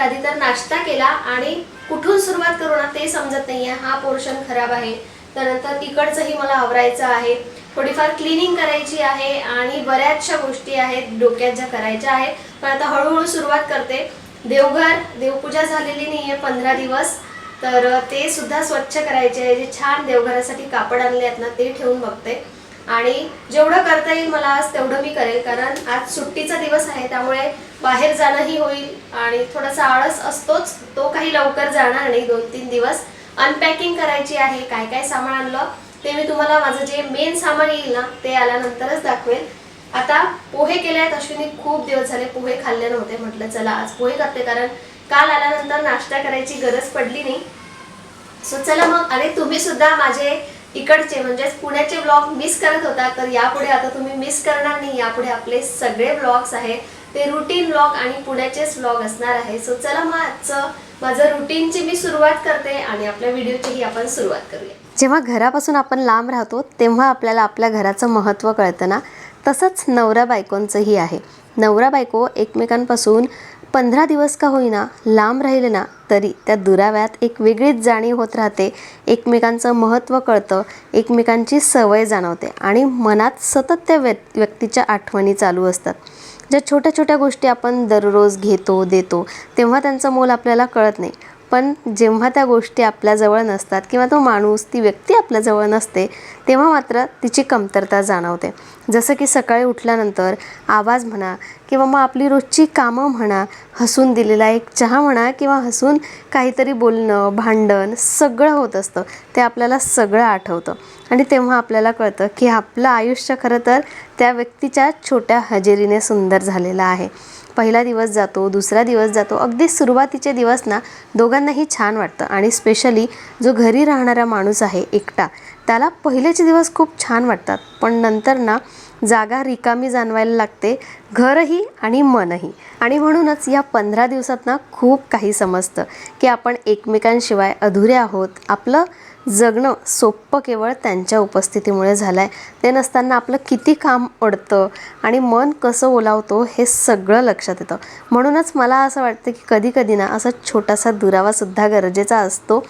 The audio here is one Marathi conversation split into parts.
सगळ्यात आधी तर नाश्ता केला आणि कुठून सुरुवात करू ना ते समजत नाहीये. हा पोर्शन खराब आहे. त्यानंतर इकडचंही मला आवरायचं आहे. थोडीफार क्लिनिंग करायची आहे आणि बऱ्याचशा गोष्टी आहेत डोक्यात ज्या करायच्या आहेत. पण आता हळूहळू सुरुवात करते. देवघर देवपूजा झालेली नाही आहे पंधरा दिवस. तर ते सुद्धा स्वच्छ करायचे आहे. जे छान देवघरासाठी कापड आणले आहेत ना ते ठेवून बघते. आणि जेवढं करता येईल मला आज तेवढं मी करेल. कारण आज सुट्टीचा दिवस आहे त्यामुळे बाहेर जाणंही होईल आणि थोडासा आळस असतोच तो काही लवकर जाणार नाही दोन तीन दिवस. अनपॅकिंग करायची आहे काय काय सामान आणलं ते मी तुम्हाला माझं जे मेन सामान येईल ना ते आल्यानंतरच दाखवेल. आता पोहे केले आहेत अश्विनी खूप दिवस झाले पोहे खाल्ले नव्हते म्हटलं चला आज पोहे करते कारण काल आल्यानंतर नाश्ता करायची गरज पडली नाही. सो चला मग आणि तुम्ही सुद्धा माझे इकडचे म्हणजेच पुण्याचे ब्लॉग मिस करत होता तर यापुढे आता तुम्ही मिस करणार नाही यापुढे आपले सगळे ब्लॉग्स आहेत. ते रुटीन व्लॉग आणि पुण्याचेच व्लॉग असणार आहे. सो चला मग आजचं माझं रुटीनची मी सुरुवात करते आणि आपल्या व्हिडिओचीही आपण सुरुवात करूया. जेव्हा घरापासून आपण लांब राहतो तेव्हा आपल्याला आपल्या घराचं महत्त्व कळतं ना? तसंच नवरा बायकोंचंही आहे. नवरा बायको एकमेकांपासून पंधरा दिवस का होईना लांब राहिले ना तरी त्या दुराव्यात एक वेगळीच जाणीव होत राहते. एकमेकांचं महत्त्व कळतं एकमेकांची सवय जाणवते आणि मनात सतत त्या व्य व्यक्तीच्या आठवणी चालू असतात. ज्या छोट्या छोट्या गोष्टी आपण दररोज घेतो देतो तेव्हा त्यांचं मोल आपल्याला कळत नाही. पण जेव्हा त्या गोष्टी आपल्याजवळ नसतात किंवा तो माणूस ती व्यक्ती आपल्याजवळ नसते तेव्हा मात्र तिची कमतरता जाणवते. जसं की सकाळी उठल्यानंतर आवाज म्हणा किंवा मग आपली रोजची कामं म्हणा हसून दिलेला एक चहा म्हणा किंवा हसून काहीतरी बोलणं भांडण सगळं होत असतं. ते आपल्याला सगळं आठवतं. आणि तेव्हा आपल्याला कळतं की आपलं आयुष्य खरं तर त्या व्यक्तीच्या छोट्या हजेरीने सुंदर झालेला आहे. पहिला दिवस जातो दुसरा दिवस जातो. अगदी सुरुवातीचे दिवस ना दोघांनाही छान वाटतं. आणि स्पेशली जो घरी राहणारा माणूस आहे एकटा त्याला पहिलेचे दिवस खूप छान वाटतात. पण नंतर ना जागा रिकामी जाणवायला लागते घरही आणि मनही. आणि म्हणूनच या पंधरा दिवसात ना खूप काही समजतं की आपण एकमेकांशिवाय अधुरे आहोत. आपलं जगणं सोपं केवळ त्यांच्या उपस्थितीमुळे झालं आहे ते नसताना आपलं किती काम अडतं आणि मन कसं ओलावतो हे सगळं लक्षात येतं. म्हणूनच मला असं वाटतं की कधी कधी ना असा छोटासा दुरावासुद्धा गरजेचा असतो.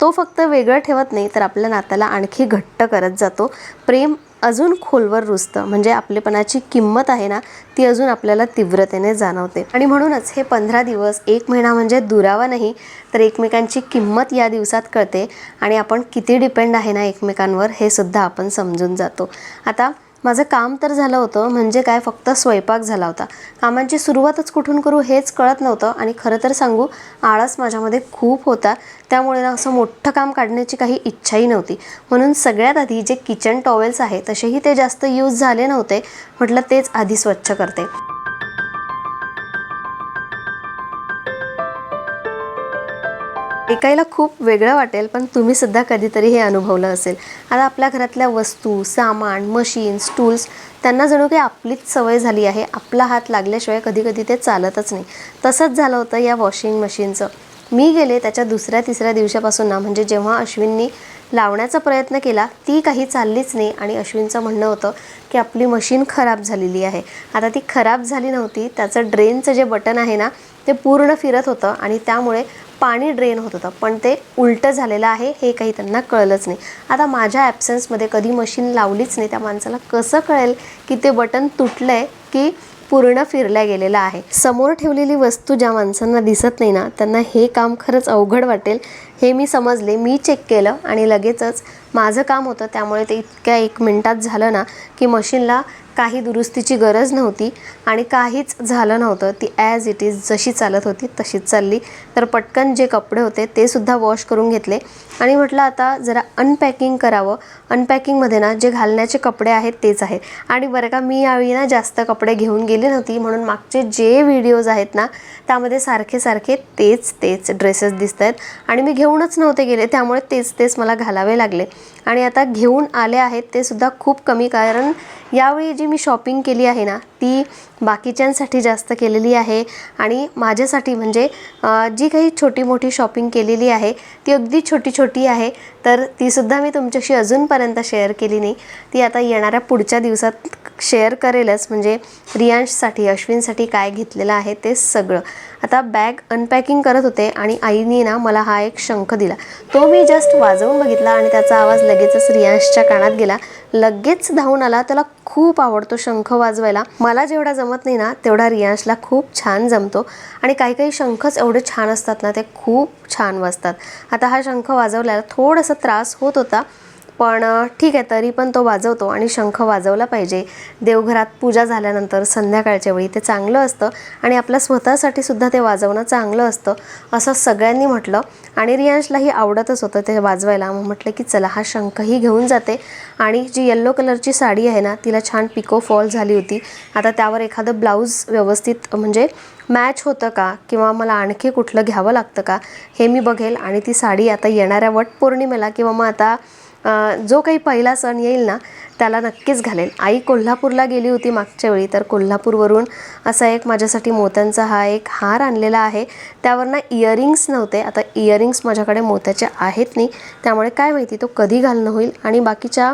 तो फक्त वेगळं ठेवत नाही तर आपल्या नात्याला आणखी घट्ट करत जातो. प्रेम अजून खोलवर रुजतं. म्हणजे आपलेपणाची किंमत आहे ना ती अजून आपल्याला तीव्रतेने जाणवते. आणि म्हणूनच हे पंधरा दिवस एक महिना म्हणजे दुरावा नाही तर एकमेकांची किंमत या दिवसात कळते. आणि आपण किती डिपेंड आहे ना एकमेकांवर हे सुद्धा आपण समजून जातो. आता माझं काम तर झालं होतं म्हणजे काय फक्त स्वयंपाक झाला होता. कामांची सुरुवातच कुठून करू हेच कळत नव्हतं आणि खरं तर सांगू आळस माझ्यामध्ये खूप होता. त्यामुळे ना असं मोठं काम काढण्याची काही इच्छाही नव्हती. म्हणून सगळ्यात आधी जे किचन टॉवेल्स आहे तसेही ते जास्त यूज झाले नव्हते. म्हटलं तेच आधी स्वच्छ करते. ऐकायला खूप वेगळं वाटेल पण तुम्ही सुद्धा कधीतरी हे अनुभवलं असेल. आता आपल्या घरातल्या वस्तू सामान मशीन्स टूल्स त्यांना जणू काही आपलीच सवय झाली आहे. आपला हात लागल्याशिवाय कधी कधी ते चालतच नाही. तसंच झालं होतं या वॉशिंग मशीनचं मी गेले त्याच्या दुसऱ्या तिसऱ्या दिवसापासून ना म्हणजे जेव्हा अश्विननी लावण्याचा प्रयत्न केला ती काही चाललीच नाही. आणि अश्विनचं म्हणणं होतं की आपली मशीन खराब झालेली आहे. आता ती खराब झाली नव्हती. त्याचं ड्रेनचं जे बटन आहे ना ते पूर्ण फिरत होतं. आणि त्यामुळे पाणी ड्रेन होत होतं. पण ते उलटं झालेलं आहे हे काही त्यांना कळलंच नाही. आता माझ्या ॲब्सेन्समध्ये कधी मशीन लावलीच नाही त्या माणसाला कसं कळेल की ते बटन तुटलं आहे की पूर्ण फिरल्या गेलेलं आहे? समोर ठेवलेली वस्तू ज्या माणसांना दिसत नाही ना त्यांना हे काम खरंच अवघड वाटेल हे मी समजले मी चेक केलं आणि लगेचच माझं काम होतं. त्यामुळे ते इतक्या एक मिनटात झालं ना की मशीनला काही दुरुस्तीची गरज नव्हती आणि काहीच झालं नव्हतं. ती ॲज इट इज जशी चालत होती तशीच चालली. तर पटकन जे कपडे होते ते सुद्धा वॉश करून घेतले. आणि म्हटलं आता जरा अनपॅकिंग करावं. अनपॅकिंगमध्ये ना जे घालण्याचे कपडे आहेत तेच आहेत. आणि बरं का मी यावेळी ना जास्त कपडे घेऊन गेली नव्हती. म्हणून मागचे जे व्हिडिओज आहेत ना त्यामध्ये सारखे सारखे तेच तेच ड्रेसेस दिसत आहेत आणि मी घेऊनच नव्हते गेले. त्यामुळे तेच तेच मला घालावे लागले. आणि आता घेऊन आले आहेत ते सुद्धा खूप कमी. कारण यावेळी जी मी शॉपिंग केली आहे ना ती बाकीच्यांसाठी जास्त केलेली आहे. आणि माझ्यासाठी म्हणजे जी काही छोटी मोठी शॉपिंग केलेली आहे ती अगदी छोटी छोटी आहे. तर तीसुद्धा मी तुमच्याशी अजूनपर्यंत शेअर केली नाही. ती आता येणाऱ्या पुढच्या दिवसात शेअर करेलच. म्हणजे रियांशसाठी अश्विनसाठी काय घेतलेलं आहे ते सगळं. आता बॅग अनपॅकिंग करत होते आणि आईने ना मला हा एक शंख दिला. तो मी जस्ट वाजवून बघितला आणि त्याचा आवाज लगेचच रियांशच्या कानात गेला. लगेच धावून आला. त्याला खूप आवडतो शंख वाजवायला. मला जेवढा जमत नाही ना तेवढा रियांशला खूप छान जमतो. आणि काही काही शंखच एवढे छान असतात ना ते खूप छान वाजतात. आता हा शंख वाजवल्याला थोडासा त्रास होत होता. पण ठीक आहे तरी पण तो वाजवतो आणि शंख वाजवला पाहिजे. देवघरात पूजा झाल्यानंतर संध्याकाळच्या वेळी ते चांगलं असतं आणि आपल्या स्वतःसाठी सुद्धा ते वाजवणं चांगलं असतं असं सगळ्यांनी म्हटलं. आणि रियांशलाही आवडतच होतं ते वाजवायला. मग म्हटलं की चला हा शंखही घेऊन जाते. आणि जी येल्लो कलरची साडी आहे ना तिला छान पिको फॉल झाली होती. आता त्यावर एखादं ब्लाऊज व्यवस्थित म्हणजे मॅच होतं का? किंवा मला आणखी कुठलं घ्यावं लागतं का? हे मी बघेल. आणि ती साडी आता येणाऱ्या वटपौर्णिमेला किंवा मग आता जो काही पहिला सण येईल ना त्याला नक्कीच घालेल. आई कोल्हापूरला गेली होती मागच्या वेळी तर कोल्हापूरवरून असा एक माझ्यासाठी मोत्यांचा हा एक हार आणलेला आहे. त्यावर ना इयरिंग्स नव्हते. आता इयरिंग्स माझ्याकडे मोत्याचे आहेत नाही. त्यामुळे काय माहिती तो कधी घालणं होईल? आणि बाकीच्या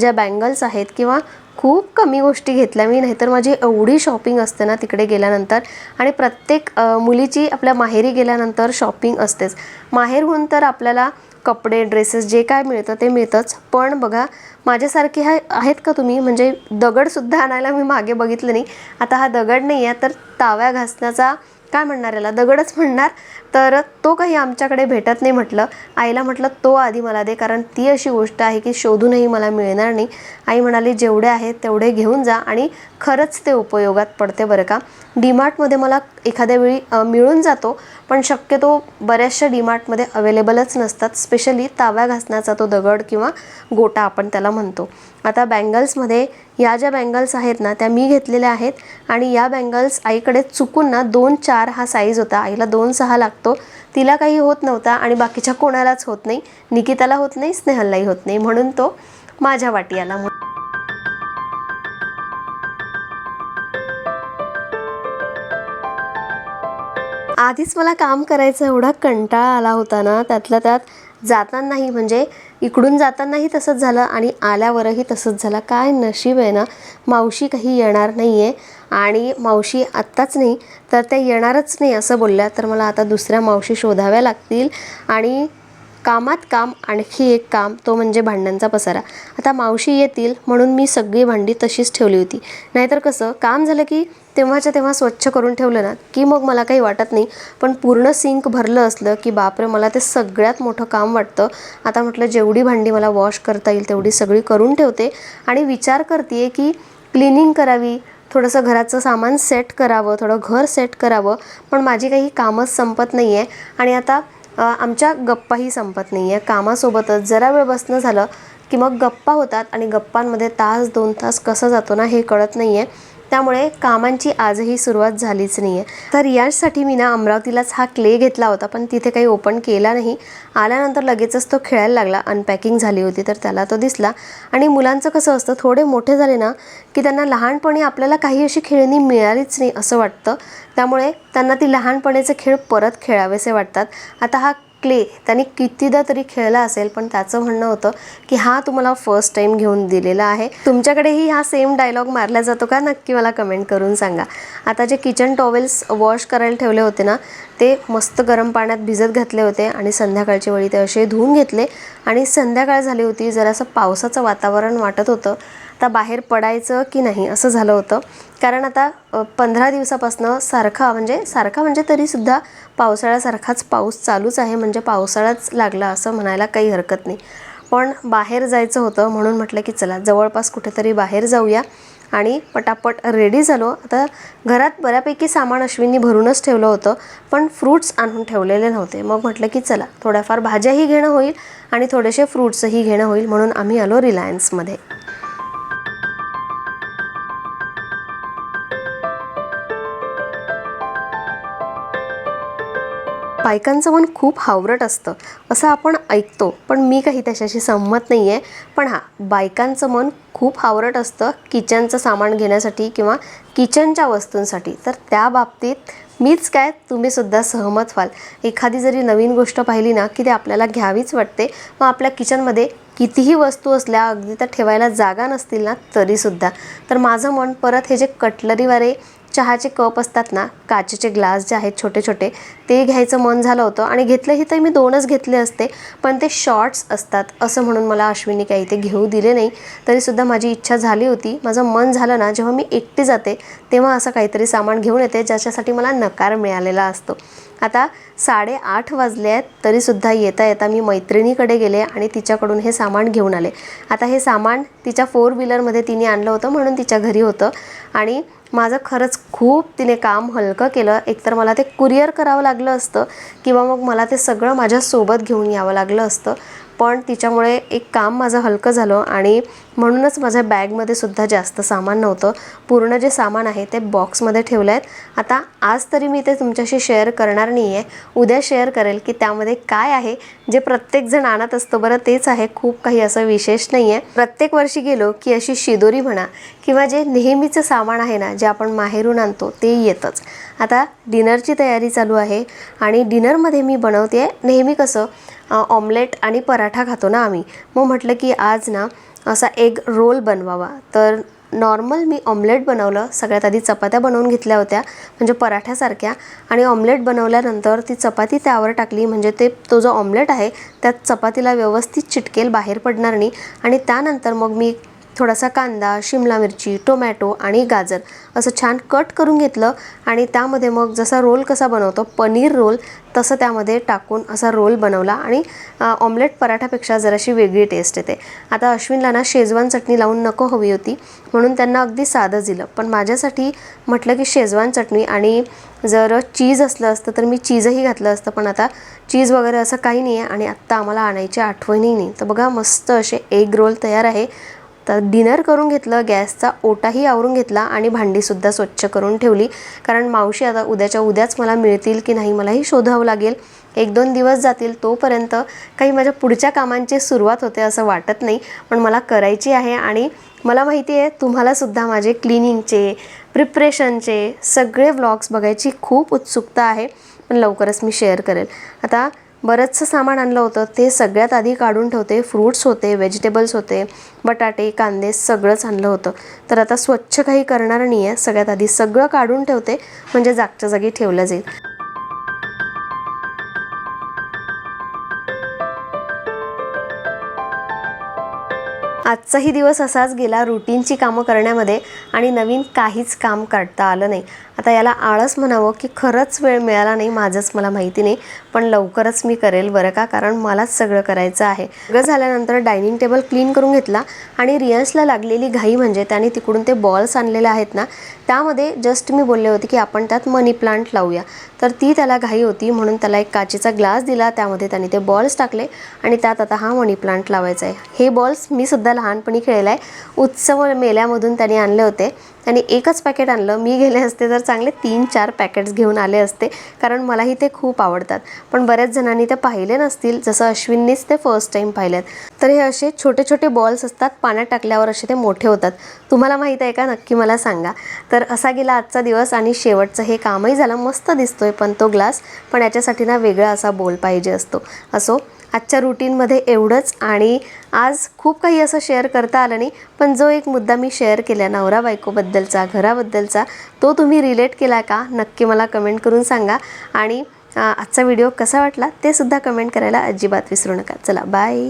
ज्या बँगल्स आहेत किंवा खूप कमी गोष्टी घेतल्या मी नाहीतर माझी एवढी शॉपिंग असते ना तिकडे गेल्यानंतर. आणि प्रत्येक मुलीची आपल्या माहेरी गेल्यानंतर शॉपिंग असतेच. माहेरहून तर आपल्याला कपडे ड्रेसेस जे काय मिळतं ते मिळतंच. पण बघा माझ्यासारखे हा आहेत का तुम्ही? म्हणजे दगडसुद्धा आणायला मी मागे बघितलं नाही. आता हा दगड नाही आहे तर ताव्या घासण्याचा काय म्हणणार याला? दगडच म्हणणार. तर तो काही आमच्याकडे भेटत नाही म्हटलं. आईला म्हटलं तो आधी मला दे कारण ती अशी गोष्ट आहे की शोधूनही मला मिळणार नाही. आई म्हणाली जेवढे आहेत तेवढे घेऊन जा आणि खरंच ते उपयोगात पडते बरं का. डीमार्टमध्ये मला एखाद्या वेळी मिळून जातो पण शक्यतो बऱ्याचशा डीमार्टमध्ये अवेलेबलच नसतात. स्पेशली ताव्या घासण्याचा तो दगड किंवा गोटा आपण त्याला म्हणतो. आता बँगल्समध्ये या ज्या बँगल्स आहेत ना त्या मी घेतलेल्या आहेत. आणि या बँगल्स आईकडे चुकून ना दोन चार हा साईज होता. आईला दोन सहा लागतो. तिला काही होत नव्हता आणि बाकीच्या कोणालाच होत नाही. निकिताला होत नाही स्नेहललाही होत नाही. म्हणून तो माझ्या वाटी आला आधीच मला काम करायचा एवढा कंटाळा आला होता ना त्यातल्या त्यात जातानाही म्हणजे इकडून जातानाही तसंच झालं आणि आल्यावरही तसंच झालं. काय नशीब आहे ना मावशी काही येणार नाही आहे आणि मावशी आत्ताच नाही तर त्या येणारच नाही असं बोलल्या. तर मला आता दुसऱ्या मावशी शोधाव्या लागतील आणि कामात काम आणखी एक काम तो म्हणजे भांड्यांचा पसारा. आता मावशी येतील म्हणून मी सगळी भांडी तशीच ठेवली होती. नाहीतर कसं काम झालं की तेव्हाच्या तेव्हा स्वच्छ करून ठेवलं ना की मग मला काही वाटत नाही. पण पूर्ण सिंक भरलं असलं की बापरे मला ते सगळ्यात मोठं काम वाटतं. आता म्हटलं जेवढी भांडी मला वॉश करता येईल तेवढी सगळी करून ठेवते. आणि विचार करते की क्लिनिंग करावी थोडंसं घराचं सामान सेट करावं थोडं घर सेट करावं पण माझी काही कामच संपत नाही आहे आणि आता आमच्या गप्पाही संपत नाही आहे कामासोबतच जरा वेळ बसणं झालं की मग गप्पा होतात आणि गप्पांमध्ये तास दोन तास कसं जातो ना हे कळत नाही आहे त्यामुळे कामांची आजही सुरुवात झालीच नाही आहे तर यासाठी मी ना अमरावतीलाच हा क्ले घेतला होता पण तिथे काही ओपन केला नाही. आल्यानंतर लगेचच तो खेळायला लागला. अनपॅकिंग झाली होती तर त्याला तो दिसला. आणि मुलांचं कसं असतं थोडे मोठे झाले ना की त्यांना लहानपणी आपल्याला काही अशी खेळणी मिळालीच नाही असं वाटतं. त्यामुळे त्यांना ती लहानपणीचे खेळ परत खेळावेसे वाटतात. आता हा क्ले त्याने कितीदा तरी खेळला असेल पण त्याचं म्हणणं होतं की हा तुम्हाला फर्स्ट टाईम घेऊन दिलेला आहे. तुमच्याकडेही हा सेम डायलॉग मारला जातो का? नक्की मला कमेंट करून सांगा. आता जे किचन टॉवेल्स वॉश करायला ठेवले होते ना ते मस्त गरम पाण्यात भिजत घातले होते आणि संध्याकाळच्या वेळी ते असे धुवून घेतले आणि संध्याकाळ झाली होती जरासं पावसाचं वातावरण वाटत होतं. आता बाहेर पडायचं की नाही असं झालं होतं. कारण आता पंधरा दिवसापासनं सारखा म्हणजे सारखा म्हणजे तरीसुद्धा पावसाळ्यासारखाच पाऊस चालूच आहे म्हणजे पावसाळाच लागला असं म्हणायला काही हरकत नाही. पण बाहेर जायचं होतं म्हणून म्हटलं की चला जवळपास कुठेतरी बाहेर जाऊया आणि पटापट रेडी झालो. आता घरात बऱ्यापैकी सामान अश्विनी भरूनच ठेवलं होतं पण फ्रूट्स आणून ठेवलेले नव्हते. मग म्हटलं की चला थोड्याफार भाज्याही घेणं होईल आणि थोडेसे फ्रूट्सही घेणं होईल म्हणून आम्ही आलो रिलायन्समध्ये बायकांचं मन खूप हावरट असतं असं आपण ऐकतो. पण मी काही त्याच्याशी संमत नाही आहे पण हां बायकांचं मन खूप हावरट असतं किचनचं सामान घेण्यासाठी किंवा किचनच्या वस्तूंसाठी. तर त्या बाबतीत मीच काय तुम्हीसुद्धा सहमत व्हाल. एखादी जरी नवीन गोष्ट पाहिली ना की ते आपल्याला घ्यावीच वाटते मग आपल्या किचनमध्ये कितीही वस्तू असल्या अगदी तर ठेवायला जागा नसतील ना तरीसुद्धा तर माझं मन परत हे जे कटलरीवाले चहाचे कप असतात ना काचेचे ग्लास जे आहेत छोटे छोटे ते घ्यायचं मन झालं होतं आणि घेतलंही तर मी दोनच घेतले असते पण ते शॉर्ट्स असतात असं म्हणून मला अश्विनी काही ते घेऊ दिले नाही. तरीसुद्धा माझी इच्छा झाली होती. माझं मन झालं ना जेव्हा मी एकटी जाते तेव्हा असं काहीतरी सामान घेऊन येते ज्याच्यासाठी मला नकार मिळालेला असतो. आता साडेआठ वाजले आहेत तरीसुद्धा येता येता मी मैत्रिणीकडे गेले आणि तिच्याकडून हे सामान घेऊन आले. आता हे सामान तिच्या फोर व्हीलरमध्ये तिने आणलं होतं म्हणून तिच्या घरी होतं. आणि माझं खरंच खूप तिने काम हलकं केलं. एकतर मला ते कुरिअर करावं लागलं असतं किंवा मग मला ते सगळं माझ्यासोबत घेऊन यावं लागलं असतं. पण तिच्यामुळे एक काम माझं हलकं झालं आणि म्हणूनच माझ्या बॅगमध्ये सुद्धा जास्त सामान नव्हतं. पूर्ण जे सामान आहे ते बॉक्समध्ये ठेवलं आहेत आता आज तरी मी ते तुमच्याशी शेअर करणार नाही आहे उद्या शेअर करेल की त्यामध्ये काय आहे. जे प्रत्येकजण आणत असतो बरं तेच आहे. खूप काही असं विशेष नाही आहे प्रत्येक वर्षी गेलो की अशी शिदोरी म्हणा किंवा जे नेहमीचं सामान आहे ना जे आपण माहेरून आणतो ते येतंच. आता डिनरची तयारी चालू आहे आणि डिनरमध्ये मी बनवते नेहमी कसं ऑमलेट आणि पराठा खातो ना आम्ही. मग म्हटलं की आज ना असा एग रोल बनवावा. तर नॉर्मल मी ऑमलेट बनवलं सगळ्यात आधी चपात्या बनवून घेतल्या होत्या म्हणजे पराठ्यासारख्या. आणि ऑमलेट बनवल्यानंतर ती चपाती त्यावर टाकली म्हणजे ते तो जो ऑमलेट आहे त्यात चपातीला व्यवस्थित चिटकेल बाहेर पडणार नाही. आणि त्यानंतर मग मी थोडासा कांदा शिमला मिरची टोमॅटो आणि गाजर असं छान कट करून घेतलं आणि त्यामध्ये मग जसा रोल कसा बनवतो पनीर रोल तसं त्यामध्ये टाकून असा रोल बनवला आणि ऑमलेट पराठापेक्षा जराशी वेगळी टेस्ट येते. आता अश्विनला ना शेजवान चटणी लावून नको हवी होती म्हणून त्यांना अगदी साधं दिलं. पण माझ्यासाठी म्हटलं की शेजवान चटणी आणि जर चीज असलं असतं तर मी चीजही घातलं असतं पण आता चीज वगैरे असं काही नाही आहे आणि आत्ता आम्हाला आणायची आठवणही नाही. तर बघा मस्त असे एग रोल तयार आहे. तर डिनर करून घेतलं गॅसचा ओटाही आवरून घेतला आणि भांडीसुद्धा स्वच्छ करून ठेवली. कारण मावशी आता उद्याच्या उद्याच मला मिळतील की नाही मलाही शोधावं लागेल. एक दोन दिवस जातील तोपर्यंत काही माझ्या पुढच्या कामांची सुरुवात होते असं वाटत नाही. पण मला करायची आहे आणि मला माहिती आहे तुम्हालासुद्धा माझे क्लिनिंगचे प्रिप्रेशनचे सगळे व्लॉग्स बघायची खूप उत्सुकता आहे. पण लवकरच मी शेअर करेल. आता बरंचसं सामान आणलं होतं. ते सगळ्यात आधी काढून ठेवते. फ्रूट्स होते व्हेजिटेबल्स होते बटाटे कांदे सगळंच आणलं होतं. तर आता स्वच्छ काही करणार नाही आहे सगळ्यात आधी सगळं काढून ठेवते. म्हणजे जागच्या जागी ठेवलं जाईल. आजचाही दिवस असाच गेला. रुटीनची कामं करण्यामध्ये आणि नवीन काहीच काम काढता आलं नाही. आता याला आळस म्हणावं की खरंच वेळ मिळाला नाही माझंच मला माहिती नाही पण लवकरच मी करेल बरं का? कारण मलाच सगळं करायचं आहे. सगळं झाल्यानंतर डायनिंग टेबल क्लीन करून घेतला आणि रियान्सला लागलेली घाई म्हणजे त्याने तिकडून ते बॉल्स आणलेले आहेत ना त्यामध्ये जस्ट मी बोलले होते की आपण त्यात मनी प्लांट लावूया. तर ती त्याला घाई होती म्हणून त्याला एक काचेचा ग्लास दिला त्यामध्ये त्याने ते बॉल्स टाकले आणि त्यात आता हा मनी प्लांट लावायचा आहे. हे बॉल्स मी सुद्धा लहानपणी खेळला आहे. उत्सव मेल्यामधून त्याने आणले होते. आणि एकच पॅकेट आणलं. मी गेले असते तर चांगले तीन चार पॅकेट्स घेऊन आले असते कारण मलाही ते खूप आवडतात. पण बऱ्याच जणांनी ते पाहिले नसतील जसं अश्विननीच ते फर्स्ट टाईम पाहिलेत. तर हे असे छोटे छोटे बॉल्स असतात पाण्यात टाकल्यावर असे ते मोठे होतात. तुम्हाला माहीत आहे का? नक्की मला सांगा. तर असा गेला आजचा दिवस आणि शेवटचं हे कामही झालं मस्त दिसतोय पण तो ग्लास पण याच्यासाठी ना वेगळा असा बोल पाहिजे असतो. असो आजच्या रुटीनमध्ये एवढंच आणि आज खूप काही असं शेअर करता आलं नाही पण जो एक मुद्दा मी शेअर केला नवरा बायकोबद्दलचा घराबद्दलचा तो तुम्ही रिलेट केला का? नक्की मला कमेंट करून सांगा आणि आजचा व्हिडिओ कसा वाटला ते सुद्धा कमेंट करायला अजिबात विसरू नका. चला बाय